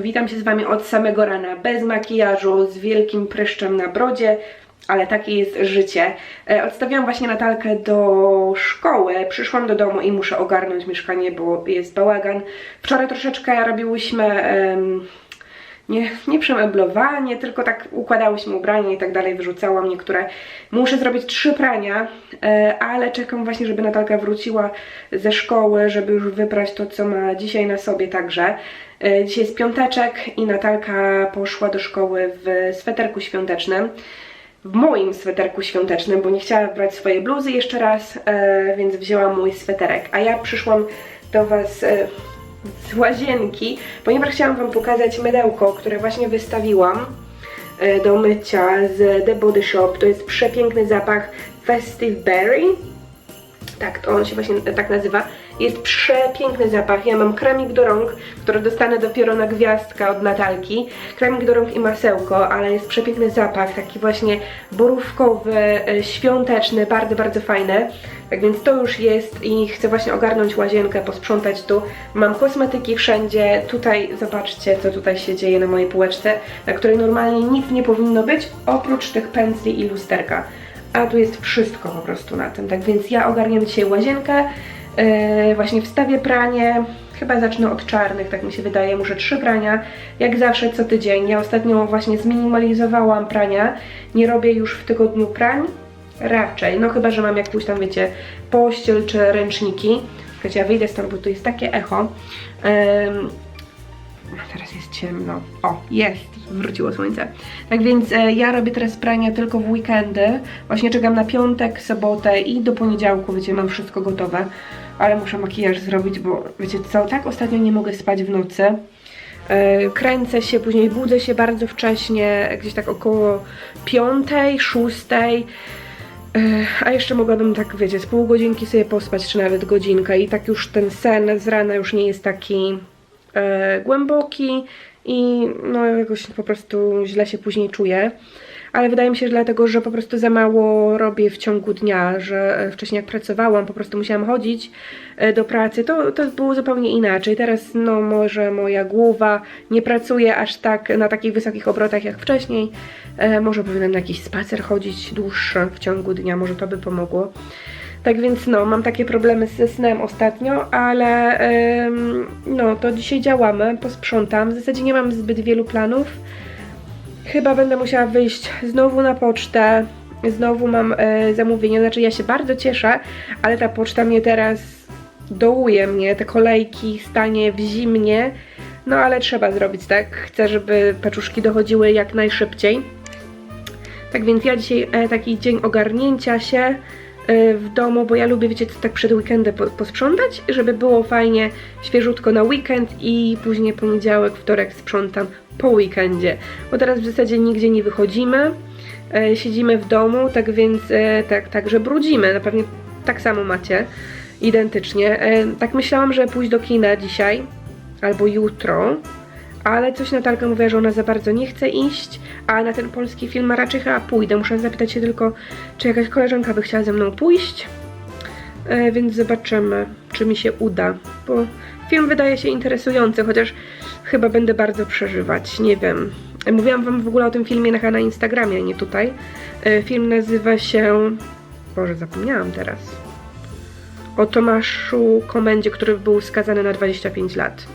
Witam się z Wami od samego rana, bez makijażu, z wielkim pryszczem na brodzie, ale takie jest życie. E, Odstawiłam właśnie Natalkę do szkoły, przyszłam do domu i muszę ogarnąć mieszkanie, bo jest bałagan. Wczoraj troszeczkę robiłyśmy... em, nie, nie przemeblowanie, tylko tak układałyśmy ubrania i tak dalej, wyrzucałam niektóre. Muszę zrobić trzy prania, e, ale czekam właśnie, żeby Natalka wróciła ze szkoły, żeby już wyprać to, co ma dzisiaj na sobie także. E, Dzisiaj jest piąteczek i Natalka poszła do szkoły w sweterku świątecznym. W moim sweterku świątecznym, bo nie chciała brać swojej bluzy jeszcze raz, e, więc wzięłam mój sweterek. A ja przyszłam do Was e, z łazienki, ponieważ chciałam Wam pokazać mydełko, które właśnie wystawiłam do mycia z The Body Shop. To jest przepiękny zapach Festive Berry. Tak, on się właśnie tak nazywa. Jest przepiękny zapach. Ja mam kremik do rąk, który dostanę dopiero na gwiazdkę od Natalki. Kremik do rąk i masełko, ale jest przepiękny zapach, taki właśnie borówkowy, e, świąteczny, bardzo, bardzo fajny. Tak więc to już jest i chcę właśnie ogarnąć łazienkę, posprzątać tu. Mam kosmetyki wszędzie. Tutaj zobaczcie, co tutaj się dzieje na mojej półeczce, na której normalnie nic nie powinno być, oprócz tych pędzli i lusterka a tu jest wszystko po prostu na tym. Tak więc ja ogarniam dzisiaj łazienkę, yy, właśnie wstawię pranie, chyba zacznę od czarnych, tak mi się wydaje, muszę trzy prania, jak zawsze co tydzień. Ja ostatnio właśnie zminimalizowałam prania, nie robię już w tygodniu prań, raczej, no chyba, że mam jakąś tam, wiecie, pościel czy ręczniki. Słuchajcie, ja wyjdę stąd, bo tu jest takie echo. A Teraz jest ciemno. O, jest, wróciło słońce. Tak więc e, ja robię teraz prania tylko w weekendy. Właśnie czekam na piątek, sobotę i do poniedziałku, wiecie, mam wszystko gotowe. Ale muszę makijaż zrobić, bo wiecie co, tak ostatnio nie mogę spać w nocy. E, kręcę się, później budzę się bardzo wcześnie, gdzieś tak około piątej, szóstej. E, A jeszcze mogłabym tak, wiecie, z pół godzinki sobie pospać, czy nawet godzinkę i tak już ten sen z rana już nie jest taki e, głęboki i no jakoś po prostu źle się później czuję. Ale wydaje mi się, że dlatego, że po prostu za mało robię w ciągu dnia, że e, wcześniej jak pracowałam, po prostu musiałam chodzić e, do pracy, to, to było zupełnie inaczej. Teraz no może moja głowa nie pracuje aż tak na takich wysokich obrotach jak wcześniej. E, może powinnam na jakiś spacer chodzić dłuższy w ciągu dnia, może to by pomogło. Tak więc no, mam takie problemy ze snem ostatnio, ale em, no, to dzisiaj działamy, posprzątam. W zasadzie nie mam zbyt wielu planów. Chyba będę musiała wyjść znowu na pocztę. Znowu mam e, zamówienie, znaczy ja się bardzo cieszę, ale ta poczta mnie teraz dołuje mnie, te kolejki, stanie w zimnie. No ale trzeba zrobić, tak? Chcę, żeby paczuszki dochodziły jak najszybciej. Tak więc ja dzisiaj e, taki dzień ogarnięcia się w domu, bo ja lubię, wiecie, tak przed weekendem po, posprzątać, żeby było fajnie, świeżutko na weekend i później poniedziałek, wtorek sprzątam po weekendzie. Bo teraz w zasadzie nigdzie nie wychodzimy, e, siedzimy w domu, tak więc e, tak, także brudzimy, na pewno tak samo macie, identycznie. Tak myślałam, że pójść do kina dzisiaj albo jutro, ale coś Natalka mówiła, że ona za bardzo nie chce iść, a na ten polski film raczej chyba pójdę. Muszę zapytać się tylko, czy jakaś koleżanka by chciała ze mną pójść. E, więc zobaczymy, czy mi się uda, bo film wydaje się interesujący, chociaż chyba będę bardzo przeżywać, nie wiem. E, Mówiłam wam w ogóle o tym filmie na, Instagramie, a nie tutaj. E, film nazywa się... Boże, zapomniałam teraz. O Tomaszu Komendzie, który był skazany na 25 lat.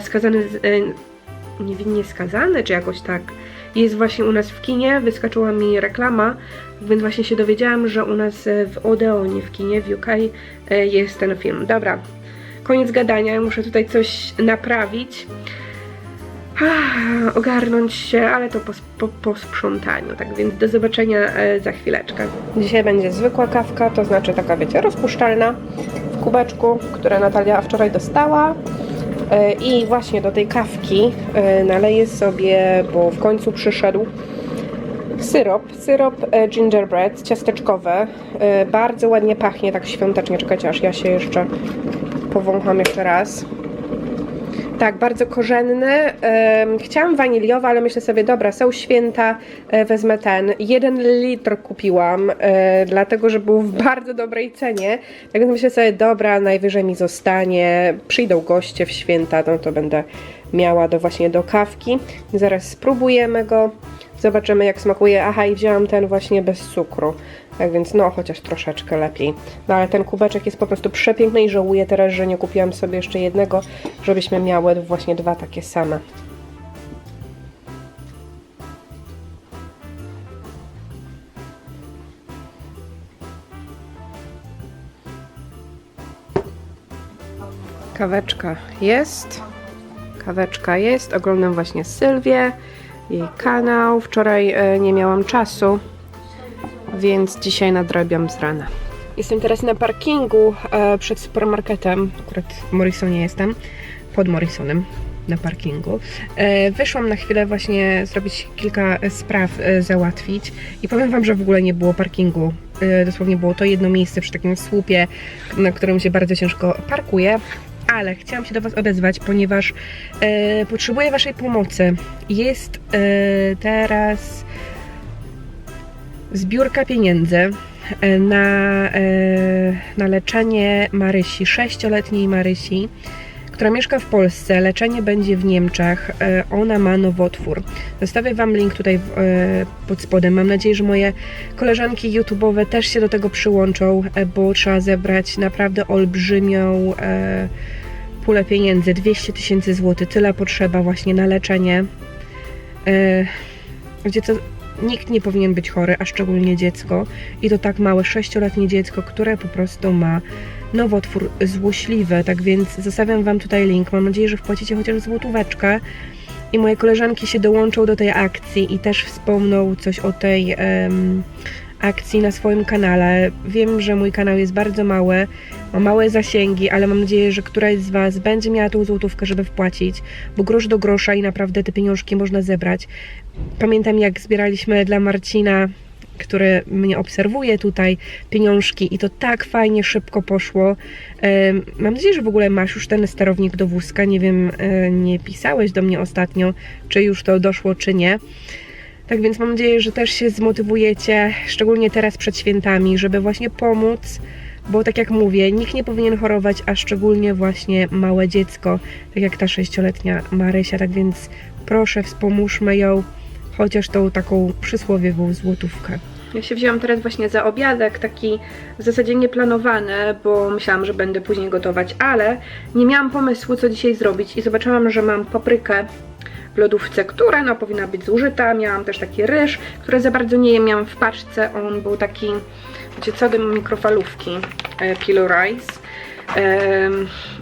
Skazany, e, niewinnie skazany, czy jakoś tak. Jest właśnie u nas w kinie, wyskoczyła mi reklama, więc właśnie się dowiedziałam, że u nas e, w Odeonie, w kinie, w UK e, jest ten film. Dobra, koniec gadania, muszę tutaj coś naprawić. Ogarnąć się, ale to po, po, po sprzątaniu, tak więc do zobaczenia e, za chwileczkę. Dzisiaj będzie zwykła kawka, to znaczy taka, wiecie, rozpuszczalna w kubeczku, które Natalia wczoraj dostała. E, I właśnie do tej kawki e, naleję sobie, bo w końcu przyszedł syrop, syrop e, gingerbread, ciasteczkowy. E, Bardzo ładnie pachnie, tak świątecznie. Czekajcie, aż ja się jeszcze powącham jeszcze raz. Tak, bardzo korzenny. Chciałam waniliowy, ale myślę sobie, dobra, są święta, e, wezmę ten. Jeden litr kupiłam, e, dlatego że był w bardzo dobrej cenie. Więc myślę sobie, dobra, najwyżej mi zostanie. Przyjdą goście w święta, no to będę miała do właśnie do kawki. Zaraz spróbujemy go, zobaczymy jak smakuje. Aha, i wzięłam ten właśnie bez cukru. Tak więc no, chociaż troszeczkę lepiej. No ale ten kubeczek jest po prostu przepiękny i żałuję teraz, że nie kupiłam sobie jeszcze jednego, żebyśmy miały właśnie dwa takie same. Kaweczka jest. Kaweczka jest. Oglądam właśnie Sylwię, jej kanał. Wczoraj e, nie miałam czasu, więc dzisiaj nadrabiam z rana. Jestem teraz na parkingu e, przed supermarketem. Akurat w Morrisonie jestem, pod Morrisonem na parkingu. E, wyszłam na chwilę właśnie zrobić kilka spraw, załatwić i powiem Wam, że w ogóle nie było parkingu. Dosłownie było to jedno miejsce przy takim słupie, na którym się bardzo ciężko parkuje. Ale chciałam się do Was odezwać, ponieważ e, potrzebuję Waszej pomocy. Jest e, teraz zbiórka pieniędzy e, na, e, na leczenie Marysi, sześcioletniej Marysi, która mieszka w Polsce. Leczenie będzie w Niemczech. E, Ona ma nowotwór. Zostawię Wam link tutaj w, e, pod spodem. Mam nadzieję, że moje koleżanki YouTube'owe też się do tego przyłączą, e, bo trzeba zebrać naprawdę olbrzymią e, pulę pieniędzy. 200 tysięcy złotych. Tyle potrzeba właśnie na leczenie. E, gdzie to nikt nie powinien być chory, a szczególnie dziecko. I to tak małe, sześcioletnie dziecko, które po prostu ma nowotwór złośliwy. Tak więc zostawiam Wam tutaj link. Mam nadzieję, że wpłacicie chociaż złotóweczkę. I moje koleżanki się dołączą do tej akcji i też wspomną coś o tej em, akcji na swoim kanale. Wiem, że mój kanał jest bardzo mały, ma małe zasięgi, ale mam nadzieję, że któraś z Was będzie miała tą złotówkę, żeby wpłacić, bo grosz do grosza i naprawdę te pieniążki można zebrać. Pamiętam jak zbieraliśmy dla Marcina, który mnie obserwuje tutaj, pieniążki i to tak fajnie szybko poszło. Mam nadzieję, że w ogóle masz już ten sterownik do wózka. Nie wiem, e, nie pisałeś do mnie ostatnio, czy już to doszło, czy nie. Tak więc mam nadzieję, że też się zmotywujecie, szczególnie teraz przed świętami, żeby właśnie pomóc, bo tak jak mówię, nikt nie powinien chorować, a szczególnie właśnie małe dziecko, tak jak ta sześcioletnia Marysia. Tak więc proszę, wspomóżmy ją chociaż tą taką przysłowiową złotówkę. Ja się wzięłam teraz właśnie za obiadek, taki w zasadzie nieplanowany, bo myślałam, że będę później gotować, ale nie miałam pomysłu, co dzisiaj zrobić i zobaczyłam, że mam paprykę w lodówce, która no, powinna być zużyta. Miałam też taki ryż, który za bardzo nie miałam w paczce, on był taki, wiecie co, do mikrofalówki, e, Kilo Rice.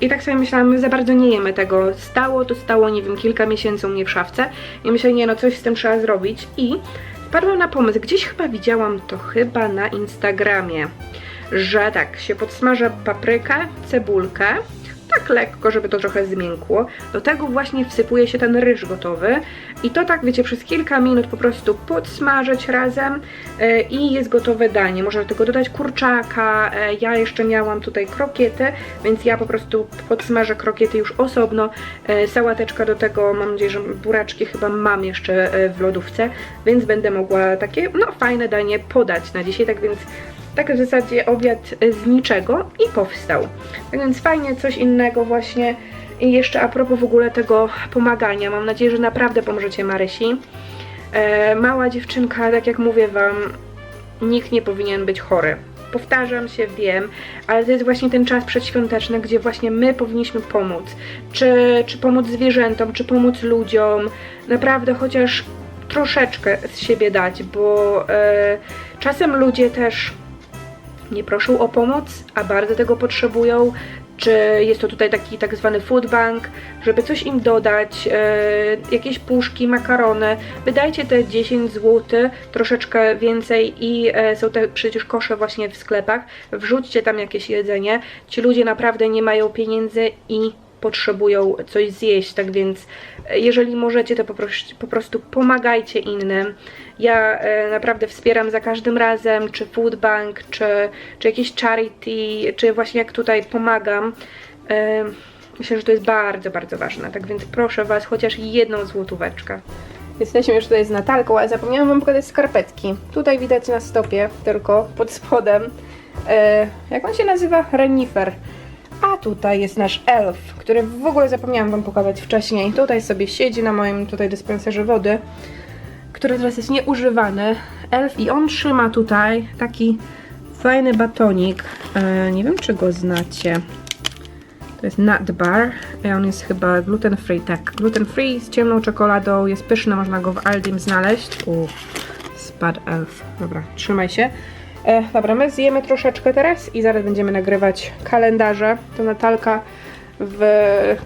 I tak sobie myślałam, my za bardzo nie jemy tego. Stało to stało, nie wiem, kilka miesięcy u mnie w szafce. I myślę, nie no, coś z tym trzeba zrobić. I wpadłam na pomysł, gdzieś chyba widziałam to chyba na Instagramie, że tak, się podsmaża paprykę, cebulkę, tak lekko, żeby to trochę zmiękło. Do tego właśnie wsypuje się ten ryż gotowy i to tak, wiecie, przez kilka minut po prostu podsmażyć razem e, i jest gotowe danie. Można do tego dodać kurczaka, e, ja jeszcze miałam tutaj krokiety, więc ja po prostu podsmażę krokiety już osobno. E, Sałateczka do tego, mam nadzieję, że buraczki chyba mam jeszcze w lodówce, więc będę mogła takie, no, fajne danie podać na dzisiaj, tak więc tak w zasadzie obiad z niczego i powstał. Tak więc fajnie, coś innego właśnie. I jeszcze a propos w ogóle tego pomagania, mam nadzieję, że naprawdę pomożecie Marysi. E, mała dziewczynka, tak jak mówię Wam, nikt nie powinien być chory. Powtarzam się, wiem, ale to jest właśnie ten czas przedświąteczny, gdzie właśnie my powinniśmy pomóc. Czy, czy pomóc zwierzętom, czy pomóc ludziom. Naprawdę chociaż troszeczkę z siebie dać, bo e, czasem ludzie też nie proszą o pomoc, a bardzo tego potrzebują, czy jest to tutaj taki tak zwany food bank, żeby coś im dodać, e, jakieś puszki, makarony, wydajcie te 10 zł, troszeczkę więcej i e, są te przecież kosze właśnie w sklepach, wrzućcie tam jakieś jedzenie, ci ludzie naprawdę nie mają pieniędzy i potrzebują coś zjeść, tak więc e, jeżeli możecie, to po prostu, po prostu pomagajcie innym. Ja e, naprawdę wspieram za każdym razem, czy food bank, czy, czy jakieś charity, czy właśnie jak tutaj pomagam. E, myślę, że to jest bardzo, bardzo ważne, tak więc proszę Was, chociaż jedną złotóweczkę. Jesteśmy już tutaj z Natalką, ale zapomniałam Wam pokazać skarpetki. Tutaj widać na stopie, tylko pod spodem. E, jak on się nazywa? Renifer. A tutaj jest nasz elf, który w ogóle zapomniałam wam pokazać wcześniej. Tutaj sobie siedzi na moim tutaj dyspenserze wody, który teraz jest nieużywany. Elf i on trzyma tutaj taki fajny batonik. E, nie wiem czy go znacie. To jest nut bar. i On jest chyba gluten free, tak. Gluten free z ciemną czekoladą, jest pyszny, można go w Aldim znaleźć. U, spadł elf. Dobra, trzymaj się. E, dobra, my zjemy troszeczkę teraz i zaraz będziemy nagrywać kalendarze. To Natalka w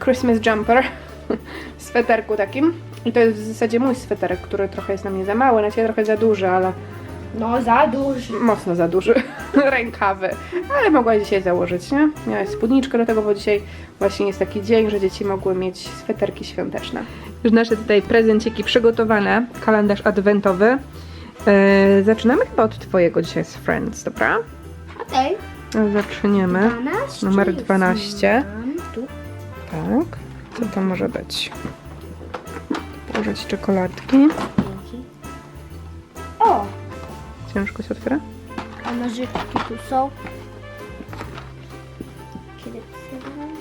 Christmas jumper, w sweterku takim. I to jest w zasadzie mój sweterek, który trochę jest na mnie za mały, na ciebie trochę za duży, ale No za duży. mocno za duży. Rękawy. Ale mogła dzisiaj założyć, nie? Miałaś spódniczkę do tego, bo dzisiaj właśnie jest taki dzień, że dzieci mogły mieć sweterki świąteczne. Już nasze tutaj prezenciki przygotowane, kalendarz adwentowy. E, zaczynamy chyba od twojego dzisiaj z Friends, dobra? Okej. Zaczniemy. 12. Numer jest 12. mam Tu. Tak. Co to może być? Położyć czekoladki. Dzięki. O, Ciężko się otwiera? a nożyczki tu są. Kiedy przegrałem?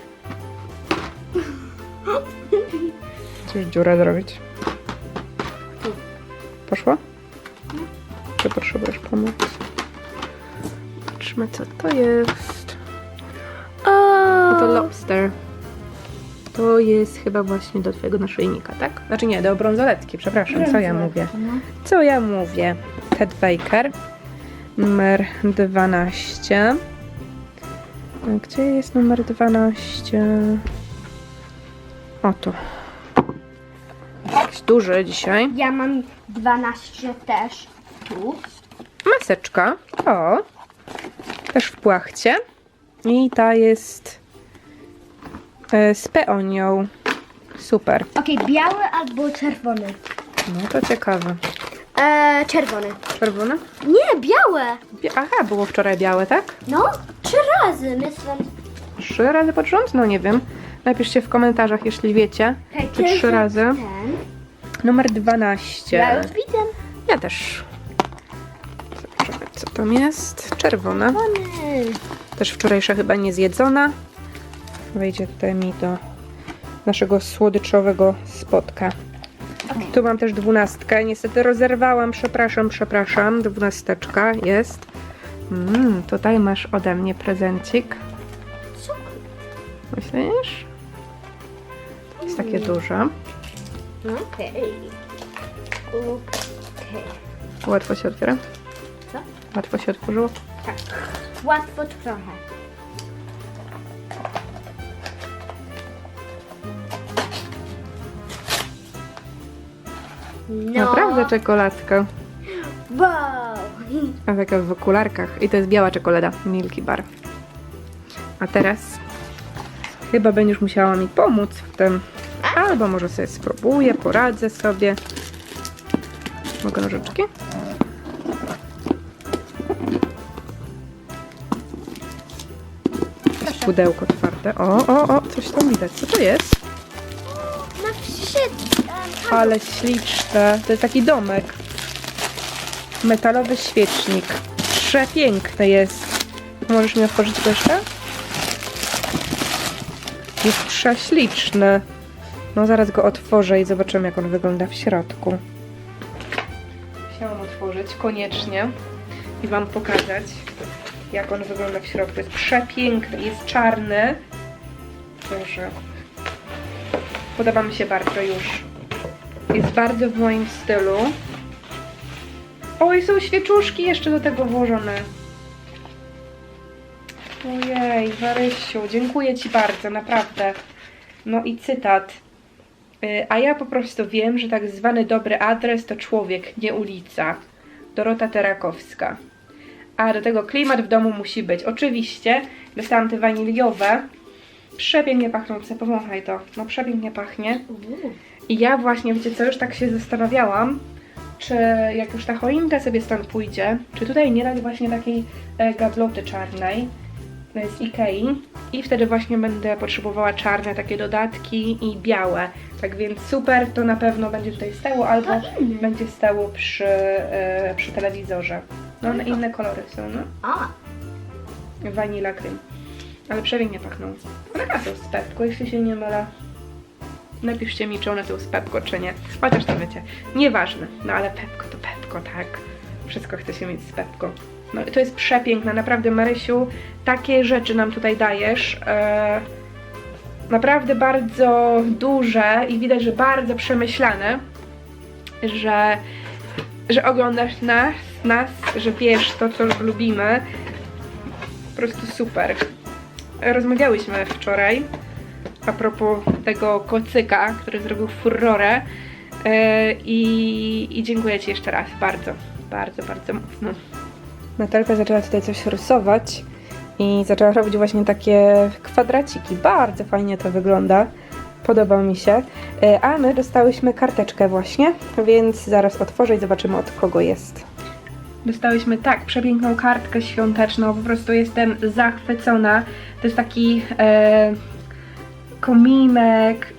Chcesz dziurę zrobić? Tu. Poszło? Potrzebujesz pomoc? Patrzmy co to jest. O, No to lobster. To jest chyba właśnie do twojego naszyjnika, tak? Znaczy nie, do brązoletki, przepraszam, co ja mówię? No. Co ja mówię? Ted Baker, numer 12. A Gdzie jest numer 12? Oto. Jakiś duży dzisiaj. Ja mam 12 też. Tu. Maseczka. O. Też w płachcie. I ta jest e, z peonią. Super. Okej, biały albo czerwony? No to ciekawe. Eee, czerwony. Czerwone? Nie, białe. Bia- Aha, było wczoraj białe, tak? No, trzy razy. Myślę. Trzy razy pod rząd? No nie wiem. Napiszcie w komentarzach, jeśli wiecie. Czy trzy razy? Ten. Numer 12. Ja już widzę. Ja też. Co tam jest. Czerwona. Też wczorajsza chyba nie zjedzona. Wejdzie tutaj mi do naszego słodyczowego spotka. Tu mam też dwunastkę. Niestety rozerwałam, przepraszam, przepraszam. Dwunasteczka jest. Mm, tutaj masz ode mnie prezencik. Co? Myślisz? To jest takie duże. Okej. Okej. Łatwo się otwiera? Łatwo się otworzyło? Tak. Łatwo trochę. No. Naprawdę czekoladka. Wow. A taka w okularkach. I to jest biała czekolada. Milky Bar. A teraz chyba będziesz musiała mi pomóc w tym. Albo może sobie spróbuję, poradzę sobie. Mogę nożyczki? Pudełko otwarte. O, o, o, coś tam widać. Co to jest? Shit. Ale śliczne. To jest taki domek. Metalowy świecznik. Przepiękny jest. Możesz mi otworzyć go jeszcze? Jest prześliczny. No zaraz go otworzę i zobaczymy jak on wygląda w środku. Chciałam otworzyć koniecznie i Wam pokazać jak on wygląda w środku. Jest przepiękny, jest czarny. Proszę. Podoba mi się bardzo już. Jest bardzo w moim stylu. Oj, są świeczuszki jeszcze do tego włożone. Ojej, Warysiu, dziękuję Ci bardzo, naprawdę. No i cytat. Y, A ja po prostu wiem, że tak zwany dobry adres to człowiek, nie ulica. Dorota Terakowska. A do tego klimat w domu musi być. Oczywiście, dostałam te waniliowe. Przepięknie pachnące, powąchaj to. No przepięknie pachnie. I ja właśnie, wiecie co, już tak się zastanawiałam, czy jak już ta choinka sobie stąd pójdzie, czy tutaj nie dać właśnie takiej e, gabloty czarnej z Ikei i wtedy właśnie będę potrzebowała czarne takie dodatki i białe. Tak więc super, to na pewno będzie tutaj stało albo będzie stało przy, e, przy telewizorze. No one inne kolory są, no. A, Vanilla cream. Ale przepięknie pachną. One są z Pepko, jeśli się nie mylę. Napiszcie mi, czy one są z Pepko, czy nie. Chociaż to wiecie, nieważne. No ale Pepko to Pepko, tak. Wszystko chce się mieć z Pepko. No i to jest przepiękne, naprawdę Marysiu, takie rzeczy nam tutaj dajesz. E, naprawdę bardzo duże i widać, że bardzo przemyślane, że, że oglądasz nas, nas, że wiesz to, co lubimy. Po prostu super. Rozmawiałyśmy wczoraj a propos tego kocyka, który zrobił furorę e, i, i dziękuję Ci jeszcze raz, bardzo, bardzo, bardzo mocno. Natalka zaczęła tutaj coś rysować i zaczęła robić właśnie takie kwadraciki. Bardzo fajnie to wygląda. Podoba mi się. E, A my dostałyśmy karteczkę właśnie, więc zaraz otworzę i zobaczymy od kogo jest. Dostałyśmy tak przepiękną kartkę świąteczną, po prostu jestem zachwycona. To jest taki e, kominek,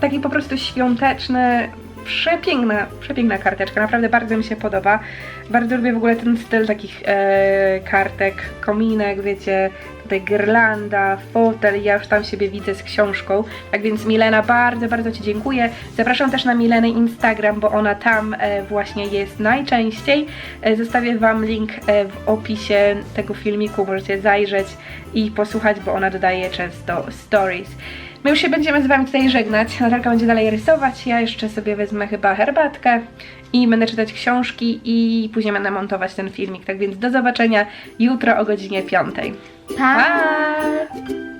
taki po prostu świąteczny, przepiękna, przepiękna karteczka, naprawdę bardzo mi się podoba. Bardzo lubię w ogóle ten styl takich e, kartek, kominek, wiecie, tutaj girlanda, fotel, ja już tam siebie widzę z książką. Tak więc Milena, bardzo, bardzo Ci dziękuję. Zapraszam też na Milenę Instagram, bo ona tam e, właśnie jest najczęściej. E, zostawię Wam link e, w opisie tego filmiku, możecie zajrzeć i posłuchać, bo ona dodaje często stories. My już się będziemy z Wami tutaj żegnać. Natalka będzie dalej rysować, ja jeszcze sobie wezmę chyba herbatkę i będę czytać książki i później będę montować ten filmik. Tak więc do zobaczenia jutro o godzinie 5. Pa! Pa!